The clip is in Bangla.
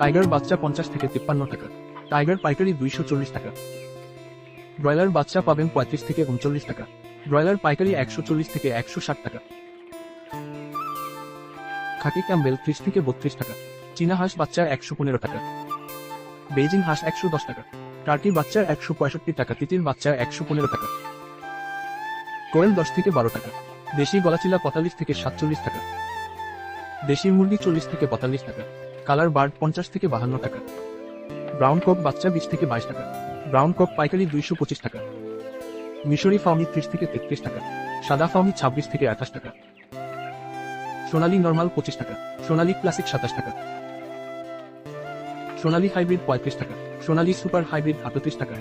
টাইগার বাচ্চা পঞ্চাশ থেকে তিপ্পান্ন টাকা। টাইগার পাইকারি দুইশো চল্লিশ টাকা। ব্রয়লার বাচ্চা পাবেন পঁয়ত্রিশ থেকে উনচল্লিশ টাকা। ব্রয়লার পাইকারি একশো চল্লিশ থেকে একশো ষাট টাকা। খাকি ক্যাম্বেল ত্রিশ থেকে বত্রিশ টাকা। চীনা হাঁস বাচ্চা একশো পনেরো টাকা। বেজিং হাঁস একশো দশ টাকা। টার্কি বাচ্চা একশো পঁয়ষট্টি টাকা। তিতির বাচ্চা একশো পনেরো টাকা। কোয়েল দশ থেকে বারো টাকা। দেশি গলাচিলা পঁয়তাল্লিশ থেকে সাতচল্লিশ টাকা। দেশি মুরগি চল্লিশ থেকে পঁয়তাল্লিশ টাকা। কালার বার্ড পঞ্চাশ থেকে বাহান্ন টাকা। ব্রাউন কক বাচ্চা বিশ থেকে বাইশ টাকা। ব্রাউন কক পাইকারি দুইশো পঁচিশ টাকা। মিশরি ফাউমি ত্রিশ থেকে তেত্রিশ টাকা। সাদা ফাউমি ছাব্বিশ থেকে আঠাশ টাকা। সোনালী নর্মাল পঁচিশ টাকা। সোনালী ক্লাসিক সাতাশ টাকা। সোনালী হাইব্রিড পঁয়ত্রিশ টাকা। সোনালি সুপার হাইব্রিড আটত্রিশ টাকা।